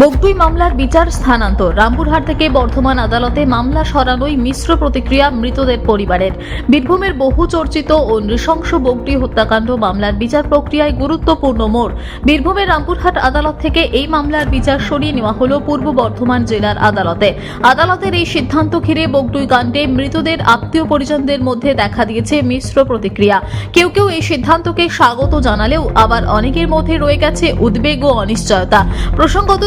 বগটুই মামলার বিচার স্থানান্তর। রামপুরহাট থেকে বর্ধমান আদালতে মামলা সরানোই মিশ্র প্রতিক্রিয়া মৃতদের পরিবারের। বীরভূমের বহু চর্চিত ও নৃশংস বগটুই হত্যাকাণ্ড মামলার বিচার প্রক্রিয়ায় গুরুত্বপূর্ণ মোড়। বীরভূমের রামপুরহাট আদালত থেকে এই মামলার বিচার সরিয়ে নেওয়া হলো পূর্ব বর্ধমান জেলার আদালতে। আদালতের এই সিদ্ধান্ত ঘিরে বগটুই কাণ্ডে মৃতদের আত্মীয় পরিজনদের মধ্যে দেখা দিয়েছে মিশ্র প্রতিক্রিয়া। কেউ কেউ এই সিদ্ধান্তকে স্বাগত জানালেও আবার অনেকের মধ্যে রয়ে গেছে উদ্বেগ ও অনিশ্চয়তা। প্রসঙ্গত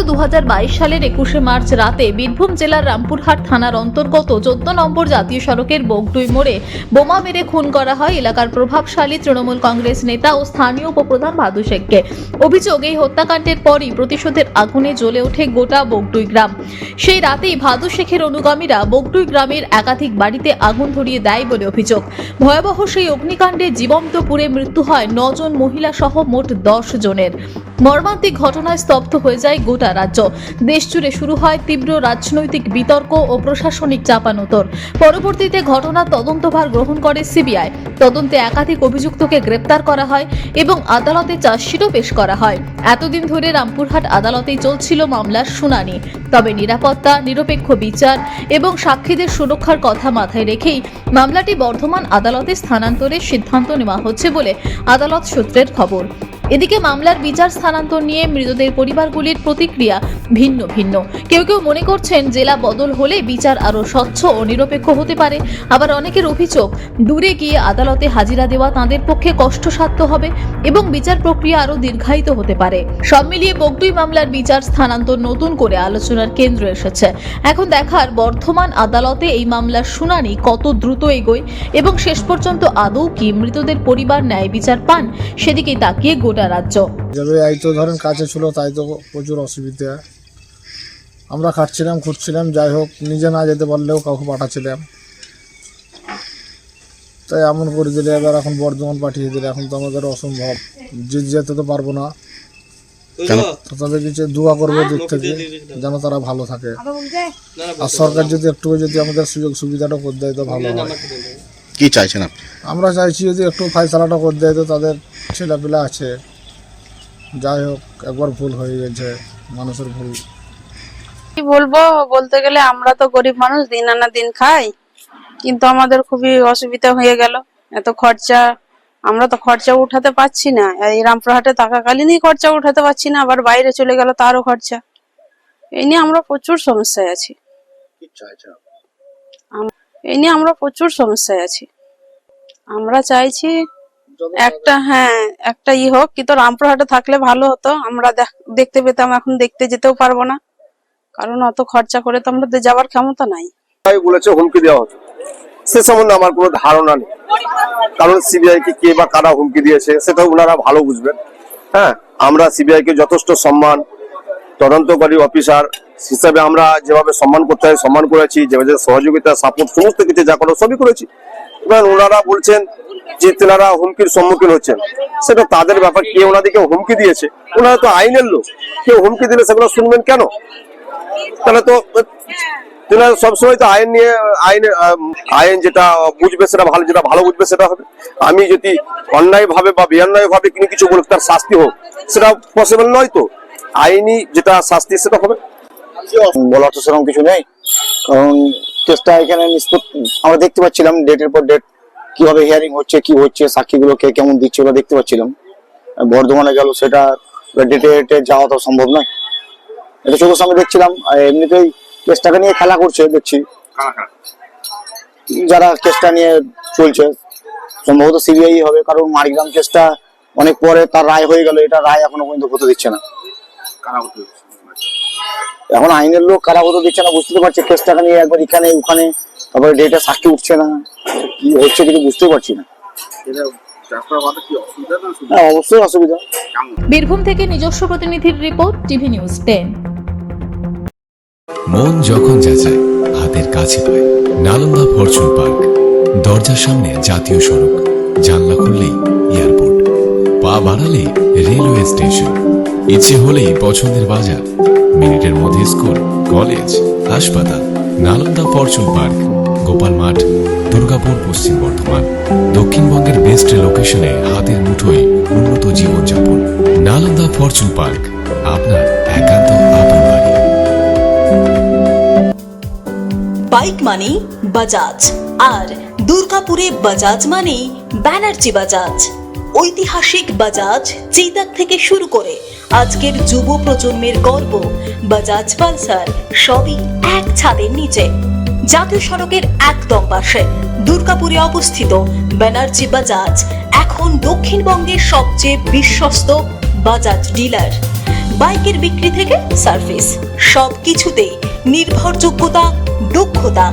সালের একুশে মার্চ রাতে বীরভূম জেলার রামপুরহাট থানার অন্তর্গত চোদ্দ নম্বর জাতীয় সড়কের বগডুই মোড়ে বোমা মেরে খুন করা হয় এলাকার প্রভাবশালী তৃণমূল কংগ্রেস নেতা ও স্থানীয় উপপ্রধান ভাদু শেখকে। অভিযোগ, এই হত্যাকাণ্ডের পরই প্রতিশোধের আগুনে জ্বলে ওঠে গোটা বগডুই গ্রাম। সেই রাতেই ভাদু শেখের অনুগামীরা বগডুই গ্রামের একাধিক বাড়িতে আগুন ধরিয়ে দেয় বলে অভিযোগ। ভয়াবহ সেই অগ্নিকাণ্ডে জীবন্ত পুড়ে মৃত্যু হয় নজন মহিলা সহ মোট দশ জনের। মর্মান্তিক ঘটনায় স্তব্ধ হয়ে যায় গোটা রাজ্য। দেশ জুড়ে শুরু হয় তীব্র রাজনৈতিক বিতর্ক ও প্রশাসনিক চাপানোতর। পরবর্তীতে ঘটনার তদন্তভার গ্রহণ করে সিবিআই। তদন্তে একাধিক অভিযুক্তকে গ্রেপ্তার করা হয় এবং আদালতে চার্জশিটও পেশ করা হয়। এতদিন ধরে রামপুরহাট আদালতেই চলছিল মামলার শুনানি। তবে নিরাপত্তা, নিরপেক্ষ বিচার এবং সাক্ষীদের সুরক্ষার কথা মাথায় রেখেই মামলাটি বর্ধমান আদালতে স্থানান্তরের সিদ্ধান্ত নেওয়া হচ্ছে বলে আদালত সূত্রের খবর। এদিকে মামলার বিচার স্থানান্তর নিয়ে মৃতদের পরিবারগুলির প্রতিক্রিয়া ভিন্ন ভিন্ন। কেউ কেউ মনে করছেন জেলা বদল হলে বিচার আরও স্বচ্ছ ও নিরপেক্ষ হতে পারে। আবার অনেকের অভিযোগ, দূরে গিয়ে আদালতে হাজিরা দেওয়া তাদের পক্ষে কষ্টসাধ্য হবে এবং বিচার প্রক্রিয়া আরও দীর্ঘায়িত হতে পারে। সব মিলিয়ে বগটুই মামলার বিচার স্থানান্তর নতুন করে আলোচনার কেন্দ্র এসেছে। এখন দেখার বর্ধমান আদালতে এই মামলার শুনানি কত দ্রুত এগোয় এবং শেষ পর্যন্ত আদৌ কি মৃতদের পরিবার ন্যায় বিচার পান, সেদিকেই তাকিয়ে গোটা রাজ্য। যাবে এই তো ধরেন কাছে ছিল তাই তো প্রচুর অসুবিধা। আমরা খাটছিলাম খুঁজছিলাম যাই হোক নিজে না যেতে পারলেও কাউকে পাঠাচ্ছিলাম। তাই এমন করে দিলে এবার এখন বর্ধমান পাঠিয়ে দিলে এখন তো আমাদের অসম্ভব। যে যেতে তো পারব না। তবে কিছু দোয়া করব দিক থেকে যেন তারা ভালো থাকে। আর সরকার যদি একটু যদি আমাদের সুযোগ সুবিধাটা করে দেয় তো ভালো হয়। কি চাইছেন আপনি? আমরা চাইছি যদি একটু ফাইসলাটা করে দেয় তো তাদের ছেলেপিলা আছে। যাই হোক একবার ভুল হয়ে গেছে মানুষের ভুল। কি বলব? বলতে গেলে আমরা তো গরিব মানুষ দিন আনা দিন খাই। কিন্তু আমাদের খুবই অসুবিধা হয়ে গেল। এত খরচা আমরা তো খরচা উঠাতে পারছি না। এই রামপুরহাটে থাকাকালীনই খরচা উঠাতে পারছি না আবার বাইরে চলে গেল তারও খরচা। এই নিয়ে আমরা প্রচুর সমস্যায় আছি। আম- এই নিয়ে আমরা প্রচুর সমস্যায় আছি। আমরা চাইছি একটা হ্যাঁ একটা ই হোক, কিন্তু রামপুরহাটে থাকলে ভালো হতো। আমরা দেখ- দেখতে পেতাম, এখন দেখতে যেতেও পারব না। কারণ অত খরচা করে তো আমাদের যাওয়ার ক্ষমতা নাই। বলেছে, হুমকি দেওয়া হতো সে সম্বন্ধে আমার কোনো ধারণা নেই। কারণ সিবিআই কে কে বা কারা হুমকি দিয়েছে, সেটা ওনারা ভালো বুঝবেন। হ্যাঁ আমরা সিবিআই কে যথেষ্ট সম্মান তদন্তকারী অফিসার হিসাবে আমরা যেভাবে সম্মান করতে হয় সম্মান করেছি, যেভাবে সহযোগিতা সাপোর্ট সমস্ত কিছু যা করো সবই করেছি। এবার ওনারা বলছেন যে তেনারা হুমকির সম্মুখীন হচ্ছেন। সেটা তাদের ব্যাপার, কে ওনাদেরকে হুমকি দিয়েছে? ওনারা তো আইনের লোক। কেউ হুমকি দিলে সেগুলো শুনবেন কেন? তাহলে তো, তেনারা সবসময় তো আইন নিয়ে, আইন আইন যেটা বুঝবে সেটা ভালো, যেটা ভালো বুঝবে সেটা হবে। আমি যদি অন্যায় ভাবে বা বেঅন্যায় ভাবে কোনো কিছু বলি, তার শাস্তি হোক, সেটা পসিবল নয় তো। আইনি যেটা শাস্তি সেটা হবে? বলার তো সেরকম কিছু নেই। কারণ কেসটা এখানে আমরা দেখতে পাচ্ছিলাম ডেটের পর ডেট কীভাবে হিয়ারিং হচ্ছে, কি হচ্ছে সাক্ষীগুলোকে কেমন দিচ্ছে ওরা দেখতে পাচ্ছিলাম। বর্ধমানে গেল সেটা ডেটে ডেটে যাওয়া তো সম্ভব নয়। এটা চোখের সামনে দেখছিলাম এমনিতেই কেসটাকে নিয়ে খেলা করছে, দেখছি। যারা কেসটা নিয়ে চলছে, সম্ভবত সিবিআই হবে, কারণ মারিগ্রাম কেসটা অনেক পরে তার রায় হয়ে গেল, এটা রায় এখনও পর্যন্ত হতে দিচ্ছে না। এখন আইনের লোক কারা হতে দিচ্ছে না বুঝতে পারছে কেসটাকে নিয়ে একবার এখানে ওখানে তারপরে ডেটা সাক্ষী উঠছে না। কি হচ্ছে কিছু বুঝতে পারছি না। হ্যাঁ অবশ্যই অসুবিধা। বীরভূম থেকে নিজস্ব প্রতিনিধির রিপোর্ট টিভি নিউজ টেন। মন যখন যাচায় হাতের কাছে পায়। নালন্দা ফরচুন পার্ক দরজার সামনে জাতীয় সড়ক। জানলা খুললেই পা বাড়ালে রেলওয়ে স্টেশন। ইচ্ছে হলেই পছন্দের বাজার, মিনিটের মধ্যে স্কুল, কলেজ, হাসপাতাল, নালন্দা ফরচুন পার্ক, গোপাল মাঠ, দুর্গাপুর পশ্চিম বর্ধমান, দক্ষিণবঙ্গের বেস্ট লোকেশনে হাতের মুঠোয় উন্নত জীবনযাপন। নালন্দা ফরচুন পার্ক, আপনার একান্ত আপন বাড়ি। বাইক মানে বাজাজ আর দুর্গাপুরে বাজাজ মানে ব্যানার্জি বাজাজ ঐতিহাসিক বাজাজ চেতাক থেকে শুরু করে আজকের যুব প্রজন্মের গর্ব, বাজাজ পালসার সবই এক ছাদের নিচে। জাতীয় সড়কের একদম পাশে দুর্গাপুরে অবস্থিত ব্যানার্জি বাজাজ, এখন দক্ষিণবঙ্গের সবচেয়ে বিশ্বস্ত বাজাজ ডিলার। বাইকের বিক্রি থেকে সার্ভিস সব কিছুতেই নির্ভরযোগ্যতা, দক্ষতা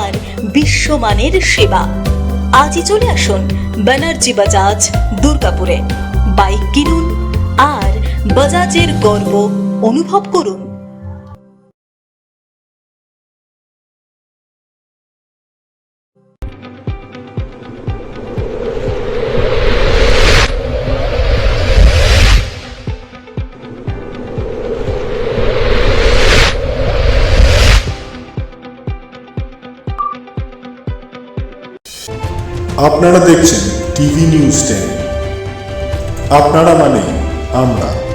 আর বিশ্বমানের সেবা। আজই চলে আসুন ব্যানার্জি বাজাজ দুর্গাপুরে। বাইক কিনুন আর বাজাজের গর্ব অনুভব করুন। আপনারা দেখছেন টিভি নিউজ টেন। আপনারা মানে আমরা।